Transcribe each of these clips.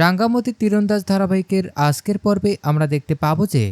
রাঙ্গামতি তীরন্দাজ ধারাবাহিকের আজকের পর্বে আমরা দেখতে পাবো যে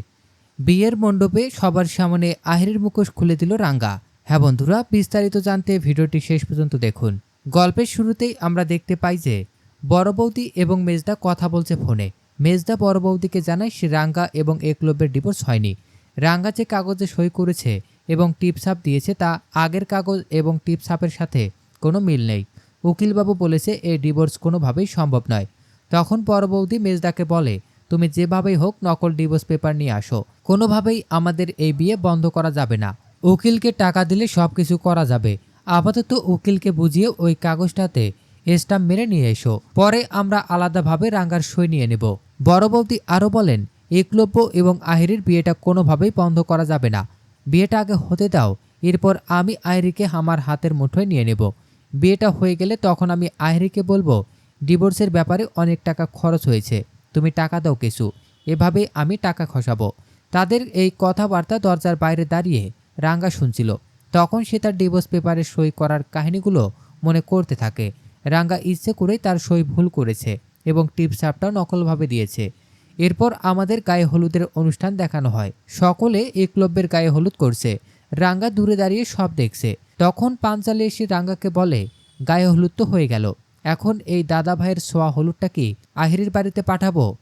বিয়ের মণ্ডপে সবার সামনে আহিরের মুখোশ খুলে দিল রাঙ্গা। হ্যাঁ বন্ধুরা, বিস্তারিত জানতে ভিডিওটি শেষ পর্যন্ত দেখুন। গল্পের শুরুতেই আমরা দেখতে পাই যে বড় বৌদি এবং মেজদা কথা বলছে ফোনে। মেজদা বড় বৌদিকে জানায়, সে রাঙ্গা এবং একলব্যের ডিভোর্স হয়নি। রাঙ্গা যে কাগজে সই করেছে এবং টিপসাপ দিয়েছে তা আগের কাগজ এবং টিপসাপের সাথে কোনো মিল নেই। উকিলবাবু বলেছে এই ডিভোর্স কোনোভাবেই সম্ভব নয়। তখন পরবর্তী মেজদাকে বলে, তুমি যেভাবেই হোক নকল ডিভোর্স পেপার নিয়ে আসো। কোনোভাবেই আমাদের এই বিয়ে বন্ধ করা যাবে না। উকিলকে টাকা দিলে সব কিছু করা যাবে। আপাতত উকিলকে বুঝিয়ে ওই কাগজটাতে স্টাম্প মেরে নিয়ে এসো। পরে আমরা আলাদাভাবে রাঙ্গার সই নিয়ে নেব। বড় বৌদি আরও বলেন, একলব্য এবং আহিরের বিয়েটা কোনোভাবেই বন্ধ করা যাবে না। বিয়েটা আগে হতে দাও। এরপর আমি আহিরিকে আমার হাতের মুঠোয় নিয়ে নেব। বিয়েটা হয়ে গেলে তখন আমি আহিরিকে বলব ডিভোর্সের ব্যাপারে অনেক টাকা খরচ হয়েছে। তুমি টাকা দাও কিছু এভাবেই আমি টাকা খসাবো। তাদের এই কথাবার্তা দরজার বাইরে দাঁড়িয়ে রাঙ্গা শুনছিল। তখন সে তার ডিভোর্স পেপারে সই করার কাহিনীগুলো মনে করতে থাকে। রাঙ্গা ইচ্ছে করেই তার সই ভুল করেছে এবং টিপসাপটাও নকলভাবে দিয়েছে। এরপর আমাদের গায়ে হলুদের অনুষ্ঠান দেখানো হয়। সকলে একলব্যের গায়ে হলুদ করছে। রাঙ্গা দূরে দাঁড়িয়ে সব দেখছে। তখন পাঞ্চালে এসে রাঙ্গাকে বলে, গায়ে হলুদ তো হয়ে গেল। এখন এই দাদা ভাইয়ের সোয়া হলুদটাকে আহিরের বাড়িতে পাঠাবো?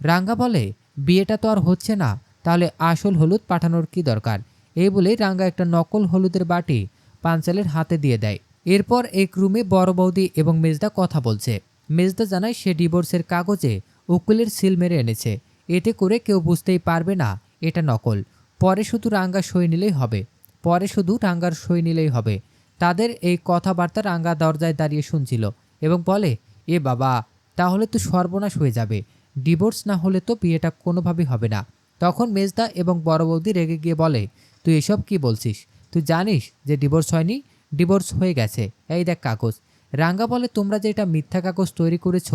রাঙ্গা বলে, বিয়েটা তো আর হচ্ছে না, তাহলে আসল হলুদ পাঠানোর কি দরকার? এই বলে রাঙ্গা একটা নকল হলুদের বাটি পাঞ্চালের হাতে দিয়ে দেয়। এরপর এক রুমে বড় বৌদি এবং মেজদা কথা বলছে। মেজদা জানায় সে ডিভোর্সের কাগজে উকিলের সিল মেরে এনেছে। এতে করে কেউ বুঝতেই পারবে না এটা নকল। পরে শুধু রাঙ্গা সই নিলেই হবে। পরে শুধু রাঙ্গার সই নিলেই হবে। তাদের এই কথাবার্তা রাঙ্গা দরজায় দাঁড়িয়ে শুনছিল। এবং বলে, এ বাবা, তাহলে তো সর্বনাশ হয়ে যাবে। ডিভোর্স না হলে তো বিয়েটা কোনোভাবেই হবে না। তখন মেজদা এবং বড় বৌদি রেগে গিয়ে বলে, তুই এসব কি বলছিস? তুই জানিস যে ডিভোর্স হয়নি? ডিভোর্স হয়ে গেছে। এই দেখ কাগজ। রাঙ্গা বলে, তোমরা যে এটা মিথ্যা কাগজ তৈরি করেছ,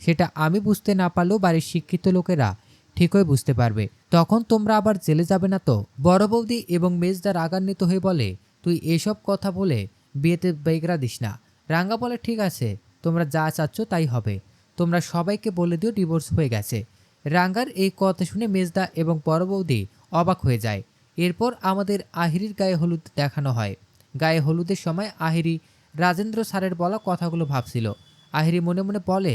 সেটা আমি বুঝতে না পারলেও বাড়ির শিক্ষিত লোকেরা ঠিকই বুঝতে পারবে। তখন তোমরা আবার জেলে যাবে না তো? বড় বৌদি এবং মেজদা রাগান্বিত হয়ে বলে, তুই এসব কথা বলে বিয়েতে বেগরা দিস না। রাঙ্গা বলে, ঠিক আছে। তোমরা যা চাচ্ছ তাই হবে। তোমরা সবাইকে বলে দিও ডিভোর্স হয়ে গেছে। রাঙ্গার এই কথা শুনে মেজদা এবং বড় বৌদি অবাক হয়ে যায়। এরপর আমাদের আহিরির গায়ে হলুদ দেখানো হয়। গায়ে হলুদের সময় আহিরি রাজেন্দ্র স্যারের বলা কথাগুলো ভাবছিল। আহিরি মনে মনে বলে,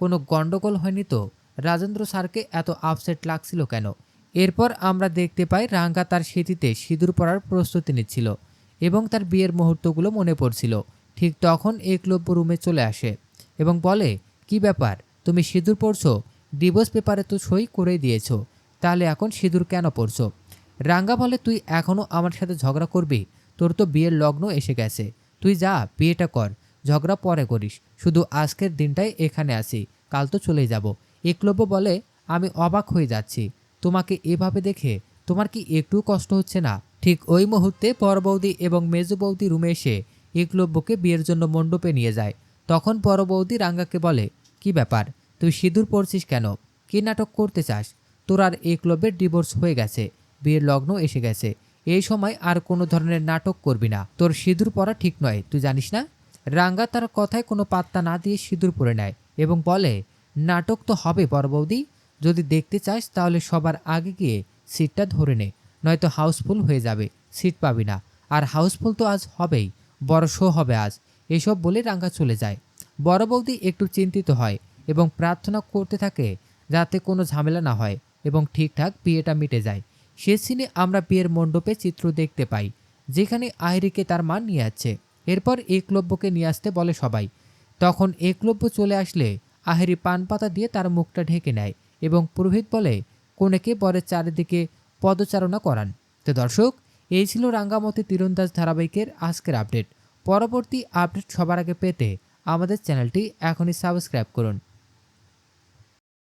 কোনো গণ্ডগোল হয়নি তো? রাজেন্দ্র স্যারকে এত আপসেট লাগছিল কেন? এরপর আমরা দেখতে পাই রাঙ্গা তার স্মৃতিতে সিঁদুর পরার প্রস্তুতি নিচ্ছিল এবং তার বিয়ের মুহূর্তগুলো মনে পড়ছিল। ঠিক তখন একলব্য রুমে চলে আসে এবং বলে, কি ব্যাপার? তুমি সিঁদুর পড়ছো ডিভোর্স পেপারে তো সই করে দিয়েছ। তাহলে এখন সিঁদুর কেন পড়ছো রাঙ্গা বলে, তুই এখনও আমার সাথে ঝগড়া করবি? তোর তো বিয়ের লগ্ন এসে গেছে। তুই যা, বিয়েটা কর। ঝগড়া পরে করিস। শুধু আজকের দিনটাই এখানে আসি কাল তো চলে যাব। একলব্য বলে, আমি অবাক হয়ে যাচ্ছি। তোমাকে এভাবে দেখে তোমার কি একটু কষ্ট হচ্ছে না? ঠিক ওই মুহূর্তে পর বৌদি এবং মেজু বৌদি রুমে এসে একলব্যকে বিয়ের জন্য মণ্ডপে নিয়ে যায়। তখন পরবৌদি রাঙ্গাকে বলে, কি ব্যাপার? তুই সিঁদুর পড়ছিস কেন? কি নাটক করতে চাস? তোর আর একলব্যের ডিভোর্স হয়ে গেছে। বিয়ের লগ্ন এসে গেছে। এই সময় আর কোনো ধরনের নাটক করবি না। তোর সিঁদুর পরা ঠিক নয়, তুই জানিস না? রাঙ্গা তার কথায় কোনো পাত্তা না দিয়ে সিঁদুর পরে নেয় এবং বলে, নাটক তো হবে পরবৌদি। যদি দেখতে চাস তাহলে সবার আগে গিয়ে সিটটা ধরে নে। নয়তো হাউসফুল হয়ে যাবে। সিট পাবি না। আর হাউসফুল তো আজ হবেই। বড় শো হবে আজ। এসব বলে রাঙ্গা চলে যায়। বড় বৌদি একটু চিন্তিত হয় এবং প্রার্থনা করতে থাকে যাতে কোনো ঝামেলা না হয় এবং ঠিকঠাক বিয়েটা মিটে যায়। সে সিনে আমরা বিয়ের মণ্ডপে চিত্র দেখতে পাই, যেখানে আহিরিকে তার মা নিয়ে যাচ্ছে এরপর একলব্যকে নিয়ে আসতে বলে সবাই। তখন একলব্য চলে আসলে আহিরি পান পাতা দিয়ে তার মুখটা ঢেকে নেয় এবং পুরোহিত বলে, কনেকে বরের চারিদিকে পদচারণা করান? তো দর্শক, এই ছিল রাঙ্গামতি তীরন্দাজ ধারাবাহিকের আজকের আপডেট। পরবর্তী আপডেট সবার আগে পেতে আমাদের চ্যানেলটি এখনই সাবস্ক্রাইব করুন।